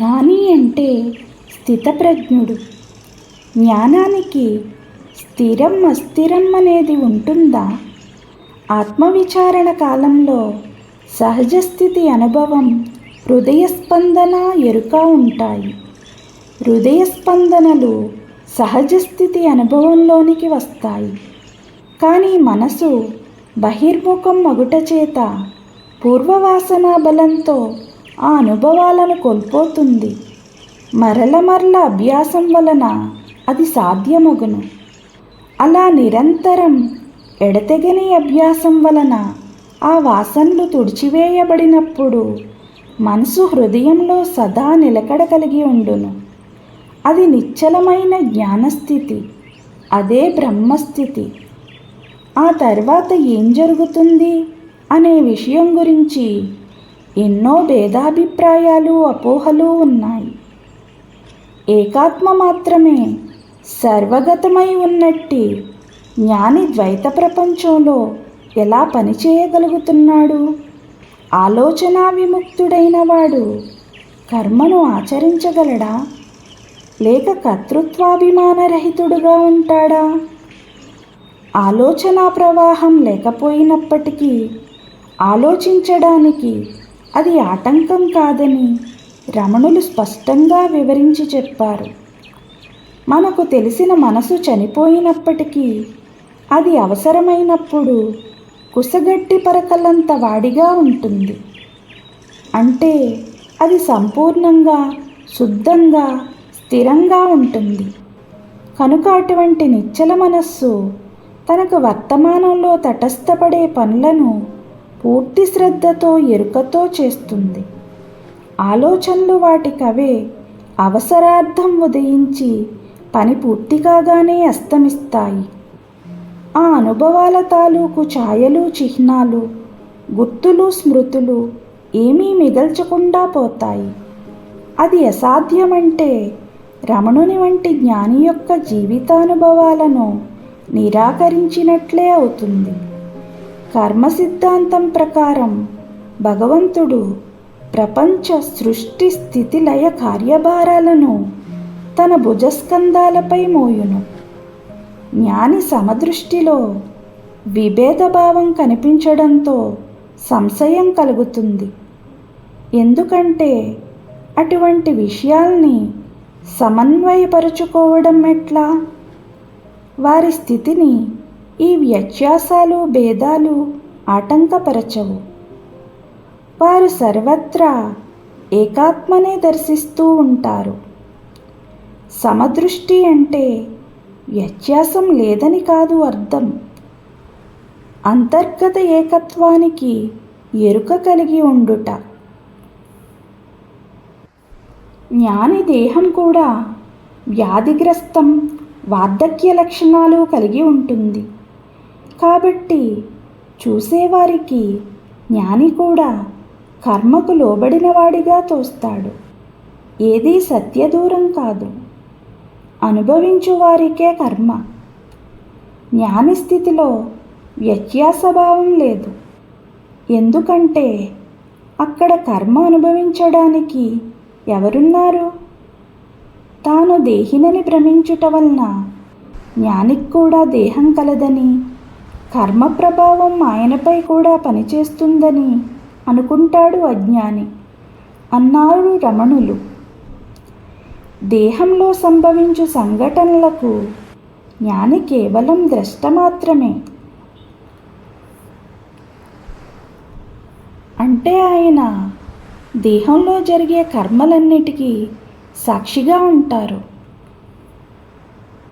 జ్ఞాని అంటే స్థితప్రజ్ఞుడు. జ్ఞానానికి స్థిరం అస్థిరం అనేది ఉంటుందా? ఆత్మవిచారణ కాలంలో సహజ స్థితి అనుభవం హృదయ స్పందన ఎరుక ఉంటాయి. హృదయ స్పందనలు సహజ స్థితి అనుభవంలోనికి వస్తాయి. కానీ మనసు బహిర్ముఖం మగుట చేత పూర్వవాసనా బలంతో ఆ అనుభవాలను కోల్పోతుంది. మరల మరల అభ్యాసం వలన అది సాధ్యమగును. అలా నిరంతరం ఎడతెగని అభ్యాసం వలన ఆ వాసనలు తుడిచివేయబడినప్పుడు మనసు హృదయంలో సదా నిలకడ కలిగి ఉండును. అది నిశ్చలమైన జ్ఞానస్థితి అదే బ్రహ్మస్థితి. ఆ తర్వాత ఏం జరుగుతుంది అనే విషయం గురించి ఎన్నో భేదాభిప్రాయాలు అపోహలు ఉన్నాయి. ఏకాత్మ మాత్రమే సర్వగతమై ఉన్నట్టి జ్ఞాని ద్వైత ప్రపంచంలో ఎలా పనిచేయగలుగుతున్నాడు ఆలోచనా విముక్తుడైన వాడు కర్మను ఆచరించగలడా? లేక కర్తృత్వాభిమానరహితుడుగా ఉంటాడా? ఆలోచనా ప్రవాహం లేకపోయినప్పటికీ ఆలోచించడానికి అది ఆటంకం కాదని రమణులు స్పష్టంగా వివరించి చెప్పారు. మనకు తెలిసిన మనసు చనిపోయినప్పటికీ అది అవసరమైనప్పుడు కుసగట్టి పరకలంత వాడిగా ఉంటుంది. అంటే అది సంపూర్ణంగా శుద్ధంగా స్థిరంగా ఉంటుంది. కనుక అటువంటి నిచ్చల మనస్సు తనకు వర్తమానంలో తటస్థపడే పనులను పూర్తి శ్రద్ధతో ఎరుకతో చేస్తుంది. ఆలోచనలు వాటికవే. అవసరార్థం ఉదయించి పని పూర్తి కాగానే అస్తమిస్తాయి. ఆ అనుభవాల తాలూకు ఛాయలు చిహ్నాలు గుర్తులు స్మృతులు ఏమీ మిగల్చకుండా పోతాయి. అది అసాధ్యమంటే రమణుని వంటి జ్ఞాని యొక్క జీవితానుభవాలను నిరాకరించినట్లే అవుతుంది. కర్మ సిద్ధాంతం ప్రకారం భగవంతుడు ప్రపంచ సృష్టి స్థితి లయ కార్యభారాలను తన భుజస్కంధాలపై మోయును. జ్ఞాని సమదృష్టిలో విభేదభావం కనిపించడంతో సంశయం కలుగుతుంది. ఎందుకంటే అటువంటి విషయాల్ని సమన్వయపరుచుకోవడం ఎట్లా? వారి స్థితిని ఈ వ్యత్యాసాలు భేదాలు ఆటంకపరచవు. వారు సర్వత్రా ఏకాత్మనే దర్శిస్తూ ఉంటారు. సమదృష్టి అంటే వ్యత్యాసం లేదని కాదు అర్థం. అంతర్గత ఏకత్వానికి ఎరుక కలిగి ఉండుట. జ్ఞాని దేహం కూడా వ్యాధిగ్రస్తం వార్ధక్య లక్షణాలు కలిగి ఉంటుంది. కాబట్టి చూసేవారికి జ్ఞాని కూడా కర్మకు లోబడినవాడిగా తోస్తాడు. ఏదీ సత్యదూరం కాదు. అనుభవించు వారికే కర్మ. జ్ఞాని స్థితిలో వ్యత్యాసభావం లేదు. ఎందుకంటే అక్కడ కర్మ అనుభవించడానికి ఎవరున్నారు? తాను దేహినని భ్రమించుట వలన జ్ఞానికి కూడా దేహం కలదని కర్మ ప్రభావం ఆయనపై కూడా పనిచేస్తుందని అనుకుంటాడు అజ్ఞాని. అన్నారు రమణులు. దేహంలో సంభవించు సంఘటనలకు జ్ఞాని కేవలం ద్రష్ట మాత్రమే అంటే ఆయన దేహంలో జరిగే కర్మలన్నిటికీ సాక్షిగా ఉంటారు.